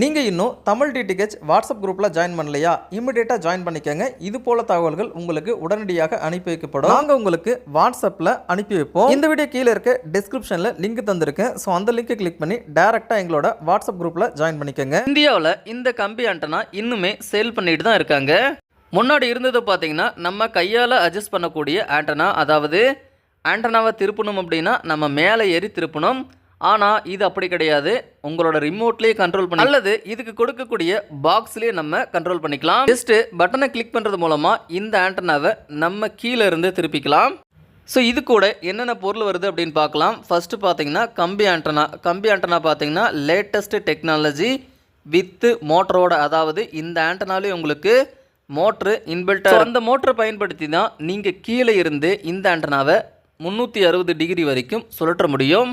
நீங்கள் இன்னும் Tamil DTH WhatsApp குரூப்பில் ஜாயின் பண்ணலையா? இமிடியேட்டாக ஜாயின் பண்ணிக்கோங்க. இது போல தகவல்கள் உங்களுக்கு உடனடியாக அனுப்பி வைக்கப்படும். நாங்கள் உங்களுக்கு வாட்ஸ்அப்பில் அனுப்பி வைப்போம். இந்த வீடியோ கீழே இருக்க டிஸ்கிரிப்ஷனில் லிங்க் தந்திருக்கேன் ஸோ அந்த லிங்கை கிளிக் பண்ணி டேரெக்டாக எங்களோட வாட்ஸ்அப் குரூப்பில் ஜாயின் பண்ணிக்கோங்க. இந்தியாவில் இந்த கம்பி ஆண்டனா இன்னுமே சேல் பண்ணிட்டு தான் இருக்காங்க. முன்னாடி இருந்தது பார்த்தீங்கன்னா நம்ம கையால் அட்ஜஸ்ட் பண்ணக்கூடிய ஆண்டனா அதாவது ஆண்டனாவை திருப்பணும் அப்படின்னா நம்ம மேலே ஏறி திருப்பணும். ஆனால் இது அப்படி கிடையாது. உங்களோட ரிமோட்லேயே கண்ட்ரோல் பண்ணி அல்லது இதுக்கு கொடுக்கக்கூடிய பாக்ஸ்லேயே நம்ம கண்ட்ரோல் பண்ணிக்கலாம். ஜஸ்ட் பட்டனை கிளிக் பண்ணுறது மூலமாக இந்த ஆண்டனாவை நம்ம கீழே இருந்து திருப்பிக்கலாம். ஸோ இது கூட என்னென்ன பொருள் வருது அப்படின்னு பார்க்கலாம். ஃபஸ்ட்டு பார்த்தீங்கன்னா கம்பி ஆண்டனா கம்பி ஆண்டனா பார்த்தீங்கன்னா லேட்டஸ்ட் டெக்னாலஜி வித்து மோட்டரோட அதாவது இந்த ஆண்டனாலே உங்களுக்கு மோட்ரு இன்பில்ட்டாக அந்த மோட்டரை பயன்படுத்தி தான் நீங்கள் கீழே இருந்து இந்த ஆண்டனாவை முந்நூற்றி அறுபது டிகிரி வரைக்கும் சுழற்ற முடியும்.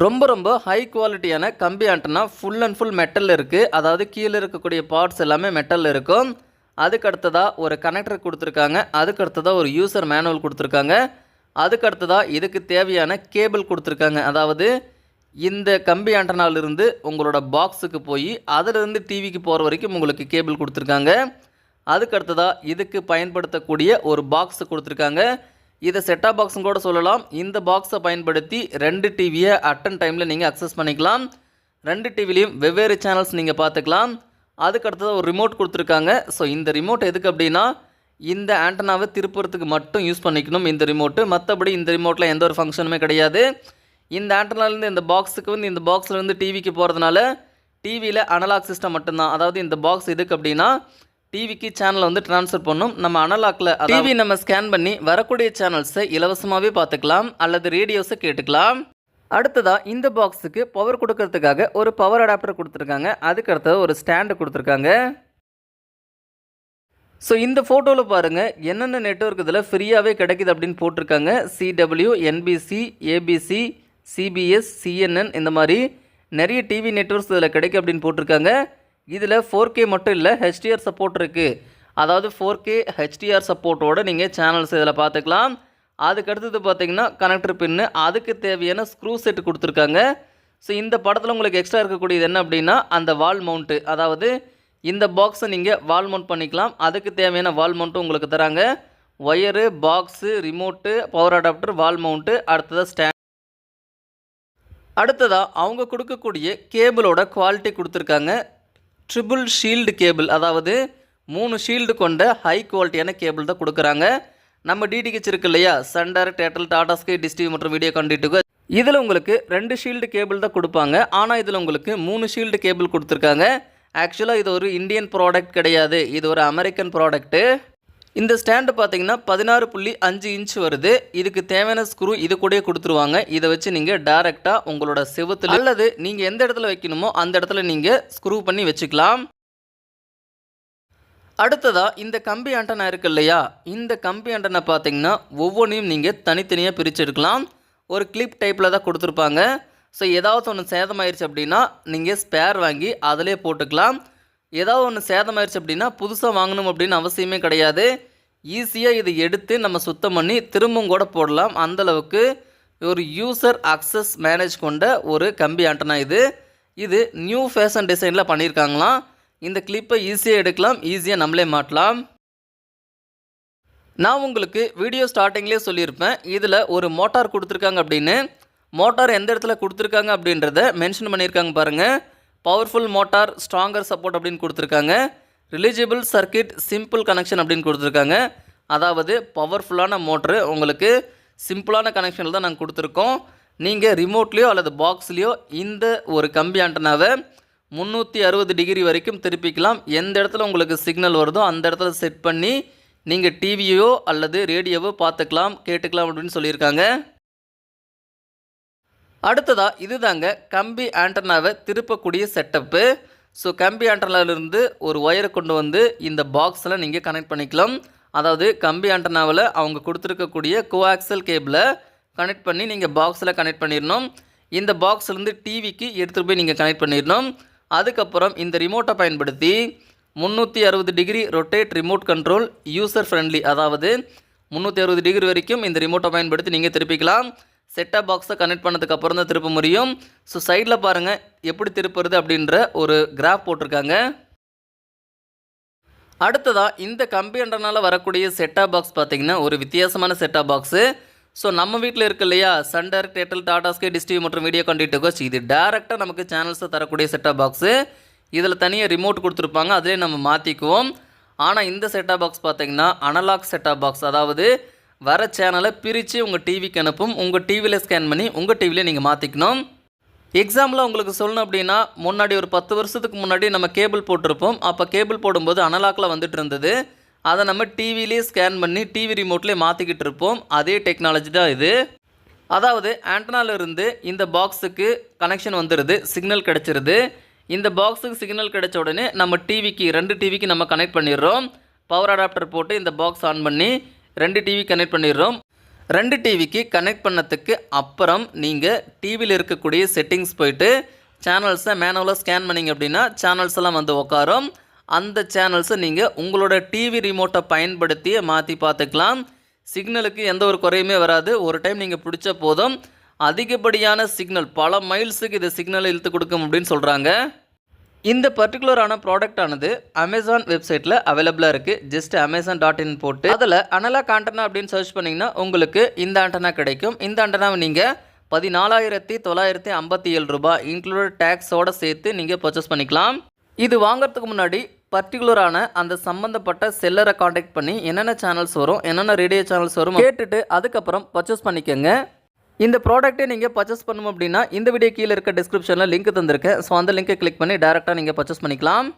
ரொம்ப ரொம்ப ஹை குவாலிட்டியான கம்பி antenna full and full metal இருக்குது அதாவது கீழே இருக்கக்கூடிய பார்ட்ஸ் எல்லாமே மெட்டலில் இருக்கும். அதுக்கு அடுத்ததாக ஒரு கனெக்டர் கொடுத்துருக்காங்க. அதுக்கு அடுத்ததாக ஒரு யூசர் மேனுவல் கொடுத்துருக்காங்க. அதுக்கு அடுத்ததாக இதுக்கு தேவையான கேபிள் கொடுத்துருக்காங்க. அதாவது இந்த கம்பி ஆண்டனாலிருந்து உங்களோட பாக்ஸுக்கு போய் அதிலிருந்து டிவிக்கு போகிற வரைக்கும் உங்களுக்கு கேபிள் கொடுத்துருக்காங்க. அதுக்கு அடுத்ததாக இதுக்கு பயன்படுத்தக்கூடிய ஒரு பாக்ஸ் கொடுத்துருக்காங்க. இதை செட்டாப் பாக்ஸும் கூட சொல்லலாம். இந்த பாக்ஸை பயன்படுத்தி ரெண்டு டிவியை அட்டன் டைமில் நீங்கள் அக்சஸ் பண்ணிக்கலாம். ரெண்டு டிவிலையும் வெவ்வேறு சேனல்ஸ் நீங்கள் பார்த்துக்கலாம். அதுக்கு அடுத்தது ஒரு ரிமோட் கொடுத்துருக்காங்க. ஸோ இந்த ரிமோட் எதுக்கு அப்படின்னா இந்த ஆண்டனாவை திருப்புறத்துக்கு மட்டும் யூஸ் பண்ணிக்கணும் இந்த ரிமோட்டு மற்றபடி இந்த ரிமோட்டில் எந்த ஒரு ஃபங்க்ஷனுமே கிடையாது. இந்த ஆண்டனாலேருந்து இந்த பாக்ஸுக்கு வந்து இந்த பாக்ஸ்லேருந்து டிவிக்கு போகிறதுனால டிவியில் அனலாக் சிஸ்டம் மட்டும்தான். அதாவது இந்த பாக்ஸ் எதுக்கு அப்படின்னா டிவிக்கு சேனலை வந்து ட்ரான்ஸ்ஃபர் பண்ணும். நம்ம அனலாக்ல டிவி நம்ம ஸ்கேன் பண்ணி வரக்கூடிய சேனல்ஸை இலவசமாகவே பார்த்துக்கலாம் அல்லது ரேடியோஸை கேட்டுக்கலாம். அடுத்ததாக இந்த பாக்ஸுக்கு பவர் கொடுக்கறதுக்காக ஒரு பவர் அடாப்டர் கொடுத்துருக்காங்க. அதுக்கு அடுத்தது ஒரு ஸ்டாண்டு கொடுத்துருக்காங்க. ஸோ இந்த ஃபோட்டோவில் பாருங்கள் என்னென்ன நெட்ஒர்க் இதில் ஃப்ரீயாகவே கிடைக்குது அப்படின்னு போட்டிருக்காங்க. CW NBC ABC CBS CNN இந்த மாதிரி நிறைய டிவி நெட்ஒர்க்ஸ் இதில் கிடைக்கும் அப்படின்னு போட்டிருக்காங்க. இதில் ஃபோர் கே மட்டும் இல்லை ஹெச்டிஆர் சப்போர்ட் இருக்குது அதாவது ஃபோர் கே ஹெச்டிஆர் சப்போர்ட்டோடு நீங்கள் சேனல்ஸ் இதில் பார்த்துக்கலாம். அதுக்கு அடுத்தது பார்த்தீங்கன்னா கனெக்டர் பின்னு அதுக்கு தேவையான ஸ்க்ரூ செட் கொடுத்துருக்காங்க. ஸோ இந்த படத்தில் உங்களுக்கு எக்ஸ்ட்ரா இருக்கக்கூடியது என்ன அப்படின்னா அந்த வால் மவுண்ட்டு அதாவது இந்த பாக்ஸை நீங்கள் வால் மவுண்ட் பண்ணிக்கலாம். அதுக்கு தேவையான வால் மவுண்ட்டும் உங்களுக்கு தராங்க. Wire box remote power adapter wall mount அடுத்ததாக ஸ்டாண்ட் அடுத்ததாக அவங்க கொடுக்கக்கூடிய கேபிளோட குவாலிட்டி கொடுத்துருக்காங்க. ட்ரிபிள் ஷீல்டு கேபிள் அதாவது மூணு ஷீல்டு கொண்ட ஹை குவாலிட்டியான கேபிள் தான் கொடுக்குறாங்க. நம்ம டிடிஹெச் இருக்கு இல்லையா? சன் டேட்டல் டாடா ஸ்கை டிஸ்டிவி மற்றும் வீடியோ கண்டிட்டுக்கு இதில் உங்களுக்கு ரெண்டு ஷீல்டு கேபிள் தான் கொடுப்பாங்க. ஆனால் இதில் உங்களுக்கு மூணு ஷீல்டு கேபிள் கொடுத்துருக்காங்க. ஆக்சுவலாக இது ஒரு இந்தியன் ப்ராடக்ட் கிடையாது. இது ஒரு அமெரிக்கன் ப்ராடக்ட்டு இந்த ஸ்டாண்டு பார்த்தீங்கன்னா பதினாறு புள்ளி அஞ்சு இன்ச் வருது. இதுக்கு தேவையான ஸ்க்ரூ இது கூடயே கொடுத்துருவாங்க. இதை வச்சு நீங்கள் டேரெக்டாக உங்களோட செவத்தில் அல்லது நீங்கள் எந்த இடத்துல வைக்கணுமோ அந்த இடத்துல நீங்கள் ஸ்க்ரூ பண்ணி வச்சுக்கலாம். அடுத்ததாக இந்த கம்பி ஆண்டனா இருக்கு இல்லையா? இந்த கம்பி ஆண்டனை பார்த்தீங்கன்னா ஒவ்வொன்றையும் நீங்கள் தனித்தனியாக பிரித்து எடுக்கலாம் ஒரு கிளிப் டைப்பில் தான் கொடுத்துருப்பாங்க. ஸோ ஏதாவது ஒன்று சேதமாயிருச்சு அப்படின்னா நீங்கள் ஸ்பேர் வாங்கி அதிலே போட்டுக்கலாம். ஏதாவது ஒன்று சேதமாயிருச்சு அப்படின்னா புதுசாக வாங்கணும் அப்படின்னு அவசியமே கிடையாது. ஈஸியாக இதை எடுத்து நம்ம சுத்தம் பண்ணி திரும்பவும் கூட போடலாம். அந்தளவுக்கு ஒரு யூசர் அக்சஸ் மேனேஜ் கொண்ட ஒரு கம்பி ஆண்டனா இது. இது நியூ ஃபேஷன் டிசைனில் பண்ணியிருக்காங்களாம். இந்த கிளிப்பை ஈஸியாக எடுக்கலாம். ஈஸியாக நம்மளே மாட்டலாம். நான் உங்களுக்கு வீடியோ ஸ்டார்டிங்லேயே சொல்லியிருப்பேன். இதில் ஒரு மோட்டார் கொடுத்துருக்காங்க அப்படின்னு. மோட்டார் எந்த இடத்துல கொடுத்துருக்காங்க அப்படின்றத மென்ஷன் பண்ணியிருக்காங்க பாருங்கள் பவர்ஃபுல் மோட்டார் ஸ்ட்ராங்கர் சப்போர்ட் அப்படின்னு கொடுத்துருக்காங்க. ரிலிஜிபிள் சர்க்கிட் சிம்பிள் கனெக்ஷன் அப்படின்னு கொடுத்துருக்காங்க. அதாவது பவர்ஃபுல்லான மோட்ரு. உங்களுக்கு சிம்பிளான கனெக்ஷனில் தான் நாங்கள் கொடுத்துருக்கோம். நீங்கள் ரிமோட்லேயோ அல்லது பாக்ஸ்லேயோ இந்த ஒரு கம்பி ஆண்டனாவை முந்நூற்றி அறுபது டிகிரி வரைக்கும் திருப்பிக்கலாம். எந்த இடத்துல உங்களுக்கு சிக்னல் வருதோ அந்த இடத்துல செட் பண்ணி நீங்கள் டிவியோ அல்லது ரேடியோவோ பார்த்துக்கலாம் கேட்டுக்கலாம் அப்படின்னு சொல்லியிருக்காங்க. அடுத்ததாக இதுதாங்க கம்பி ஆண்டனாவை திருப்பக்கூடிய செட்டப்பு. ஸோ கம்பி ஆண்டனாவிலிருந்து ஒரு ஒயரை கொண்டு வந்து இந்த பாக்ஸில் நீங்கள் கனெக்ட் பண்ணிக்கலாம். அதாவது கம்பி ஆண்டனாவில் அவங்க கொடுத்துருக்கக்கூடிய கோஆக்சல் கேபிளை கனெக்ட் பண்ணி நீங்கள் பாக்ஸில் கனெக்ட் பண்ணிடணும். இந்த பாக்ஸ்லேருந்து டிவிக்கு எடுத்துகிட்டு போய் நீங்கள் கனெக்ட் பண்ணிடணும். அதுக்கப்புறம் இந்த ரிமோட்டை பயன்படுத்தி முந்நூற்றி அறுபது degree rotate remote control user friendly அதாவது முந்நூற்றி அறுபது டிகிரி வரைக்கும் இந்த ரிமோட்டை பயன்படுத்தி நீங்கள் திருப்பிக்கலாம். செட்டப் பாக்ஸை கனெக்ட் பண்ணதுக்கப்புறம் தான் திருப்ப முடியும். ஸோ சைடில் பாருங்கள் எப்படி திருப்புறது அப்படின்ற ஒரு கிராஃப் போட்டிருக்காங்க. அடுத்ததாக இந்த கம்பி வரக்கூடிய செட்டாப் பாக்ஸ் பார்த்திங்கன்னா ஒரு வித்தியாசமான செட்டாப் பாக்ஸு ஸோ நம்ம வீட்டில் இருக்கு இல்லையா? சண்டர் டேட்டல் டாடாஸ்கே டிஸ்டிவி மற்றும் வீடியோ கண்டிட்டு கோச் இது டேரெக்டாக நமக்கு சேனல்ஸை தரக்கூடிய செட்டாப் பாக்ஸு இதில் தனியாக ரிமோட் கொடுத்துருப்பாங்க அதிலே நம்ம மாற்றிக்குவோம் ஆனால் இந்த செட்டாப் பாக்ஸ் பார்த்திங்கன்னா அனலாக் செட்டாப் பாக்ஸ் அதாவது வர சேனலை பிரித்து உங்கள் டிவிக்கு அனுப்பும். உங்கள் டிவியில் ஸ்கேன் பண்ணி உங்கள் டிவியில் நீங்கள் மாற்றிக்கணும் எக்ஸாம்பிள் உங்களுக்கு சொல்லணும் அப்படின்னா முன்னாடி ஒரு பத்து வருஷத்துக்கு முன்னாடி நம்ம கேபிள் போட்டிருப்போம். அப்போ கேபிள் போடும்போது அனலாக்கில் வந்துட்டு இருந்தது. அதை நம்ம டிவிலேயே ஸ்கேன் பண்ணி டிவி ரிமோட்லேயே மாற்றிக்கிட்டு இருப்போம். அதே டெக்னாலஜி தான் இது. அதாவது ஆண்டனாலிருந்து இந்த பாக்ஸுக்கு கனெக்ஷன் வந்துடுது சிக்னல் கிடச்சிருது. இந்த பாக்ஸுக்கு சிக்னல் கிடைச்ச உடனே நம்ம டிவிக்கு ரெண்டு டிவிக்கு நம்ம கனெக்ட் பண்ணிடுறோம். பவர் அடாப்டர் போட்டு இந்த பாக்ஸ் ஆன் பண்ணி ரெண்டு டிவி கனெக்ட் பண்ணிடுறோம். ரெண்டு டிவிக்கு கனெக்ட் பண்ணதுக்கு அப்புறம் நீங்கள் டிவியில் இருக்கக்கூடிய செட்டிங்ஸ் போயிட்டு சேனல்ஸை மேனுவலாக ஸ்கேன் பண்ணிங்க அப்படின்னா சேனல்ஸ் எல்லாம் வந்து உட்காரும் அந்த சேனல்ஸை நீங்கள் உங்களோட டிவி ரிமோட்டை பயன்படுத்தி மாற்றி பார்த்துக்கலாம் சிக்னலுக்கு எந்த ஒரு குறையுமே வராது. ஒரு டைம் நீங்கள் பிடிச்ச போதும். அதிகப்படியான சிக்னல் பல மைல்ஸுக்கு இது சிக்னலை இழுத்து கொடுக்கும் அப்படின்னு சொல்கிறாங்க இந்த பர்டிகுலரான ப்ராடக்ட் ஆனது அமேசான் வெப்சைட்டில் அவைலபிளாக இருக்குது ஜஸ்ட் அமேசான் டாட் இன் போட்டு அதில் அனலாக் ஆண்டனா அப்படின்னு சர்ச் பண்ணிங்கன்னா உங்களுக்கு இந்த ஆண்டனா கிடைக்கும். இந்த ஆண்டனாவை நீங்கள் பதினாலாயிரத்தி தொள்ளாயிரத்தி ஐம்பத்தி ஏழு ரூபாய் இன்க்ளூட் டேக்ஸோடு சேர்த்து நீங்கள் பர்ச்சேஸ் பண்ணிக்கலாம். இது வாங்குறதுக்கு முன்னாடி பர்டிகுலரான அந்த சம்மந்தப்பட்ட செல்லரை காண்டாக்ட் பண்ணி என்னென்ன சேனல்ஸ் வரும் என்னென்ன ரேடியோ சேனல்ஸ் வரும் கேட்டுட்டு அதுக்கப்புறம் பர்ச்சேஸ் பண்ணிக்கோங்க. இந்த ப்ராடக்ட்டை நீங்கள் பர்ச்சேஸ் பண்ணணும் அப்படின்னா இந்த வீடியோ கீழே இருக்க டிஸ்கிரிப்ஷனில் லிங்க் தந்திருக்கேன். ஸோ அந்த லிங்கை கிளிக் பண்ணி டேரெக்டாக நீங்கள் பர்ச்சேஸ் பண்ணிக்கலாம்.